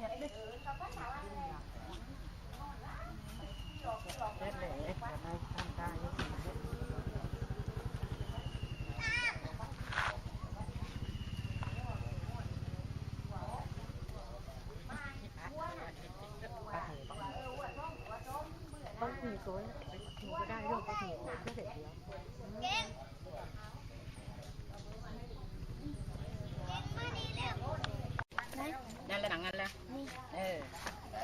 nhặt đi Tết đấy. งั้นแหละเออ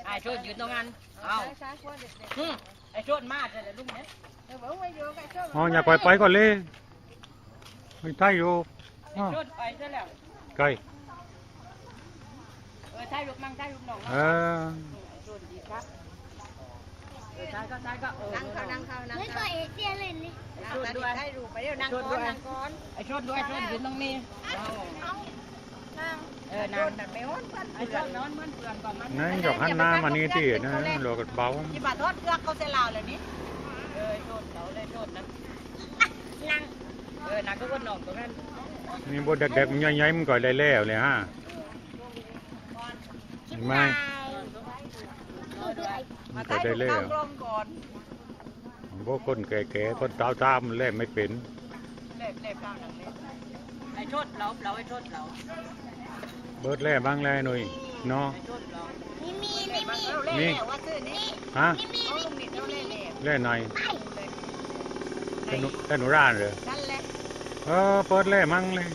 ไอ้ชดยืนตรงนั้นเอาอืมไอ้ชดมาแต่ละลูกเนี่ยๆเดี๋ยวบอกว่าอยู่กับช่วงอ๋ออย่าปล่อยไปก่อนเลยไม่ใช่อยู่ไอ้ชดไปซะแล้วไกลเออใช่ลูกมั่งใช่ลูกน้องเออไอ้โชดดีครับเออใช่ก็ใช่ก็เออนั่งเขานั่งเขานั่งเขาเคยเห็นเตี้ยเลยนี่ไอ้นั่ชงดด้วยให้ดูไปเดี๋ยวนั่งก้อนนั่งก้อนไอ้โชดด้วยไอ้โชดยืนตรงนี้ เอานั่งเออนั่งแต่ไม่อ้อนกันไอ้โชดนอนเหมือนเพื่อนก่อนมันนั่นหยอกหันหน้ามานี่ที่นะโลกเบาที่บาทอดเครื่อเขาเสลาวเลยนี่เออโชดเขาเลยโชดนะนั่งเออนั่งก็วนนองตรงนั้นนี่บดเด็กๆมันย่อยๆมันก่อนได้แล้วเลยฮะเห็นไหมมาใต้ถูกเข้ากลมก่อนพวกคนแก่ๆคนเต้ามันเล่ไม่เป็นเล็บเล็บข้าวหนังเล็บ ไอ้โชดเราเราไอ้โชดเราเบิดแล่บ้างแล่หน่อยเนาะ ไอ้โชดเรานี่มีเล็นี่บมันมีเราเล่เล่ว่าซื้อนี่ฮะเขาลุงนิดเราเล่เล่เล่หน่อยแค่หนูแค่หนูร้านเลยนั่นแหละเออเปิดแล่มั่งเลย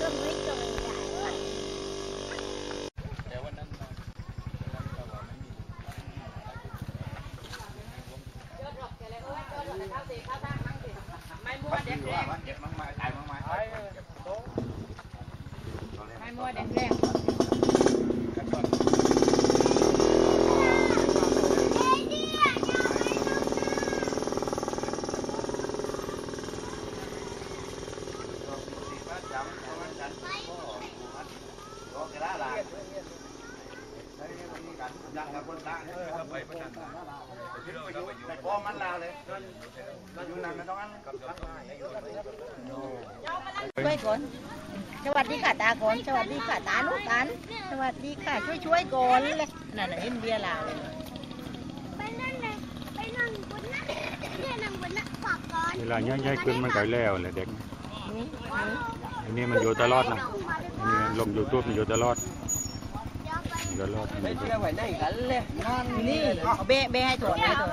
ก็ไม่จง Mai mua đèn đen. ใจไม่มัวเด็กแรงไม่มัวเด็กแรงช่วยก่อนสวัสดีค่ะตาก่อนสวัสดีค่ะตาลูกกันสวัสดีค่ะช่วยช่วยๆก่อนเลยนั่นน่ะเห็นเบียร์ลาเลยไปนั่นเลยไปนั่งบนนั้นเนี่ยนั่งบนนั้นฝากก่อนเวลาย่อยๆขึ้นมันก่แล้วแหละเด็กนี่อันนี้มันอยู่ตลอดนะอันนี้ลงยูทูบมันอยู่ตลอด อยู่ตลอดมันอยู่เลยนี่เอาเบะเบะให้ถั่วให้ถั่ว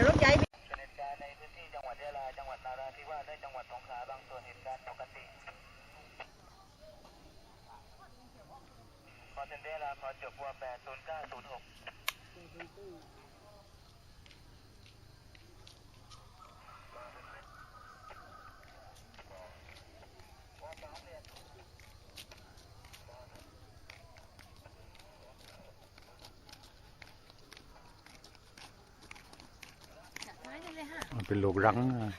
ดี๋ยวรถใหญ่ ในพื้นที่จังหวัดยะลา จังหวัดนาราธิวาสและจังหวัดสงขลาบางส่วนเหตุการณ์ปกติ ขอเซ็นเดอร์ลาขอจบวัว80906 มัน เป็นโรครังนะ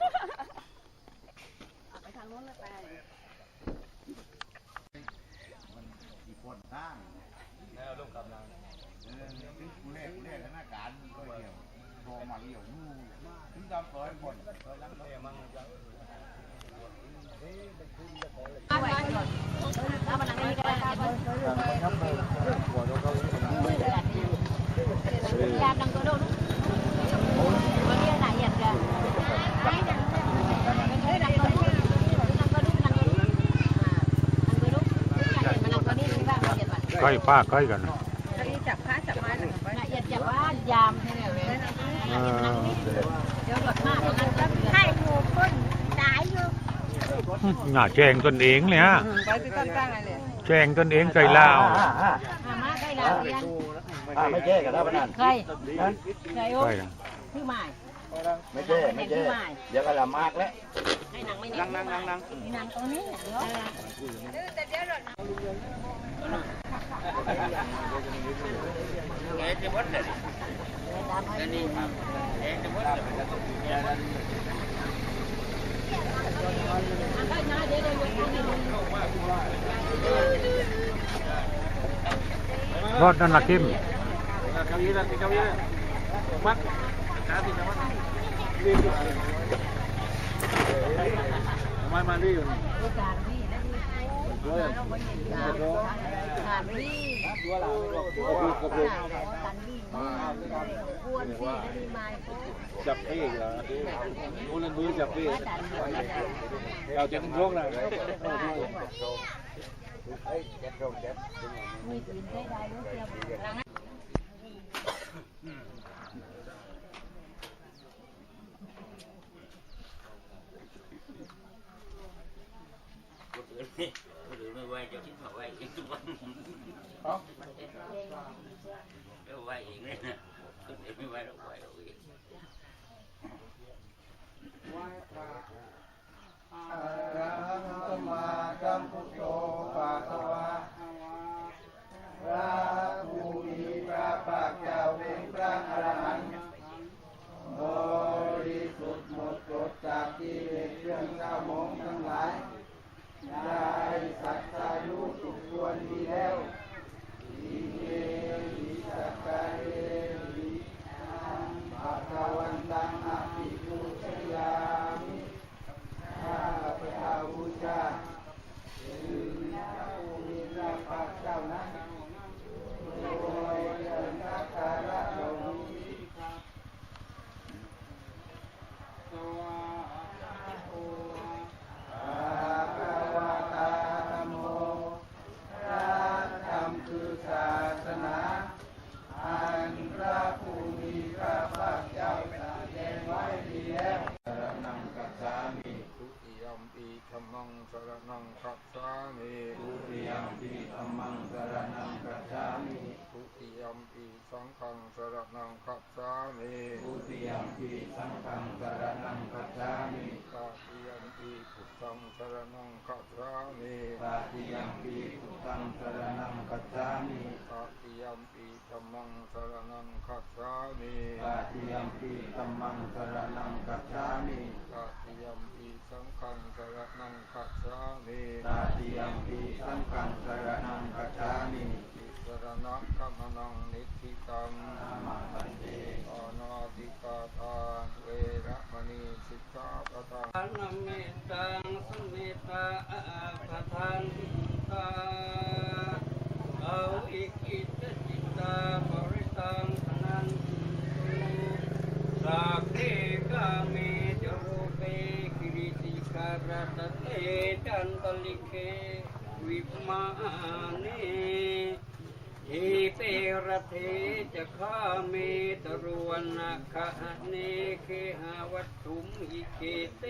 ยาดังก็โดนวันนี้หลายอย่างเลยไม่ดังเลยดังก็ลุกดังก็ลุกดังก็ลุกดังก็ลุกมันดังก็นี่ที่บ้านละเอียดว่ะ ใก ล้ป้าใกล้กันจับขาจับไม้ละเอียดจากว่ายามให้แล้วเลยเดี๋ยวหลดมากแล้วกันให้หมูคนตายอยู่หน่าแจงตนเองเลยฮะแจงตนเองไก่ลาวมาใกล้แล้วเรียนไม่เจ๊กันแล้วนั่นใครใครโอ้ใกล้นะชื่อหมายไม่เจ๊ไม่เจ๊เดี๋ยวก็ละมากแล้วนั่งนั่งนั่งนั่งนี่งตรงนี้เนาะ รอดนั่นละคิมการวิ่ chập cái gì là mua lên mưa chập cái vào chấm thuốc này Yeah. ายจะคิดมาไหวเองทุกวันเอาไหวเองเลยนะคนเองไม่ไหวเราไหวเรองอะรังมาสัมพุทโธ ควรดีแล้วดีเยดีสักกะเยดีภะคะวันตังอภิปุชยามิ ข้าพระเจ้าบูชาคือพระผู้มีพระภาคเจ้านั้นโดยเดินสักการะลงนี้อาภาวะตาธรรมโมพระธรรมคือศาสนา อันพระผู้มีพระภาคเจ้าแสดงไว้ดีแล้วสรนังกัจฉามิ ทุติยมปีธรรมังสรนังคัจฉามิ ทุติยมปีธัมมังสรนังกัจฉามิ ทุติยมปีสั งฆังสรนังคัจฉามิทุติยมปีสังฆังสรนังกัจฉามิตาติยมปีพุทธังสรนังคัจฉามิตาติยมปีพุทธังสรนังกัจฉามิตาติยมปีธรรมังสรนังคัจฉามิตาติยมปีธัมมังสรนังกัจฉามิตาติยมปีสังฆังสรนังคัจฉามิตาติยมปีสังฆังสรนังกัจฉามิ ติสรณะกัมมนังนิธิตังนามอานาติกาทาเวระมณีสิกขาปะทังอนัมเมตังสุเมตตาปะทันตาเอาอิกิตจิตาปริตังธนันตุสักเขกาเมจรูเปกิริติการตเตจันตลิเกวิมาเน อิเปรเทจะข้าเมตรวนนาคะเนเคหาวัตถุมหิเกเต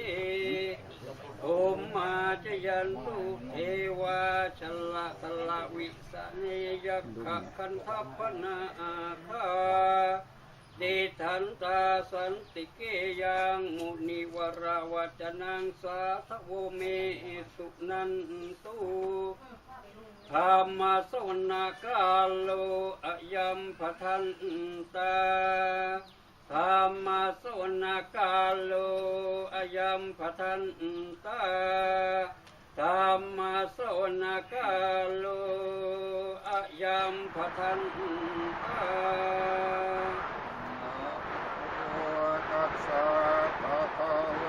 โอมมาจยันตุเทวาชละตละวิสเนยักขะคันทัพพนาอาคาเดทันตาสันติเกยังมุนิวราวจนังสาทโวเมสุนันตุ ธรรมสวนาคาโลอายัมปทันตาธรรมสวนาคาโลอายัมปทันตาธรรมสวนาคาโลอายัมปทันตาโอตัสสะภะคะ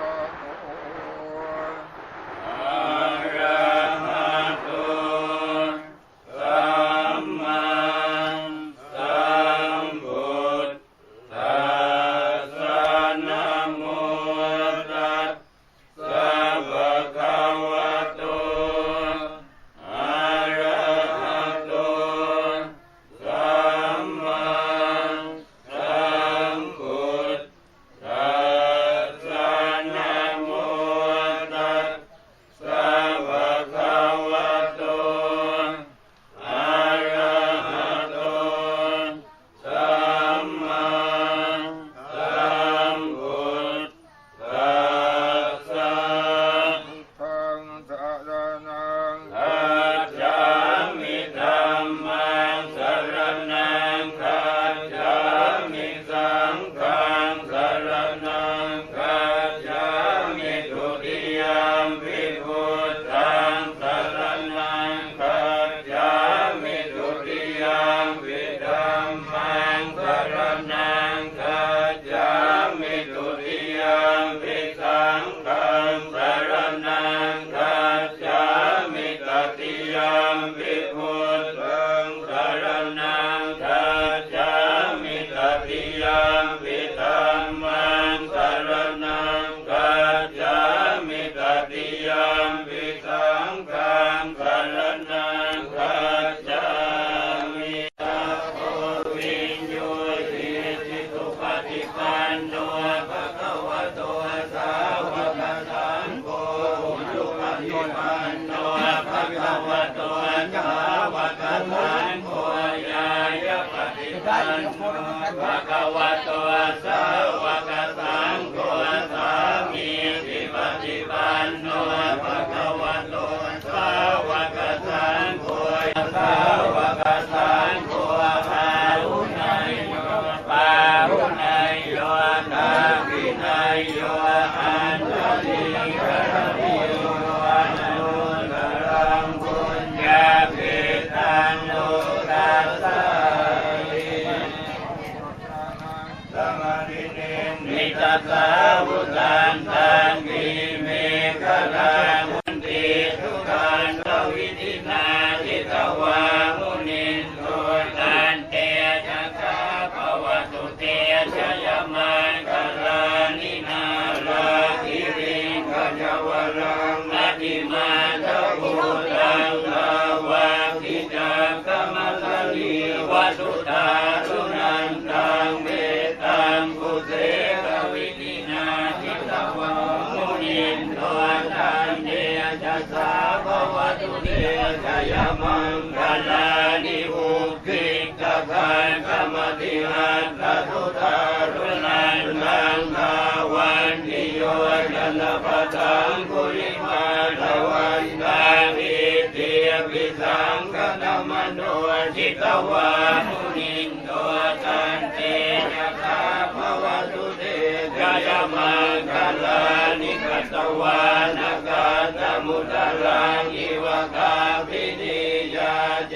ติ กมติหันตตุตารุนันตังภาวันติโยยันปะตังกุริมาตวันตาอิติยปิสังกนมโนจิตวามุนินโตตันเตจักขาภวตุเตกายมังคลานิกัตวานกาตมุตรังอิวกาปินิยาจ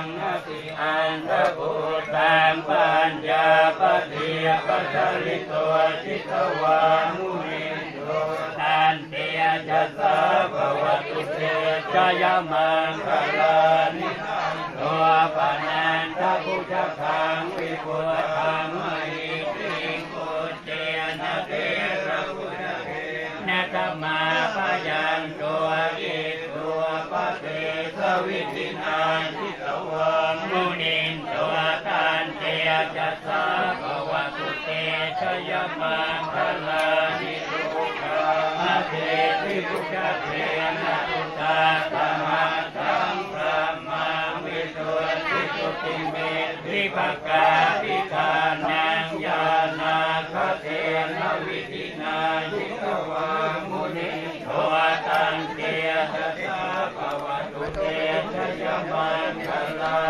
งนาติอันตะพุตังปัญญาปฏิยปัจริโตจิตวามุนิโตตันเตียจัสสะภวตุเตจายมังคลานิตัวปานันทพุทธคังวิปุธังมหิติปุจเจนะเตระพุทธเนะธรรมาปยันตัวอิตัวปะเตสวิ สสะภวตุเตชยมังคลานิโรธาเทติพุทธเทนะพุทธาธรรมะสังพระมาวิสุทธิสุติเมธิภกาภิทานังญาณาคเทนะวิธินายิกวามุนิโทตังเตชะสาภวตุเตชยมังคลา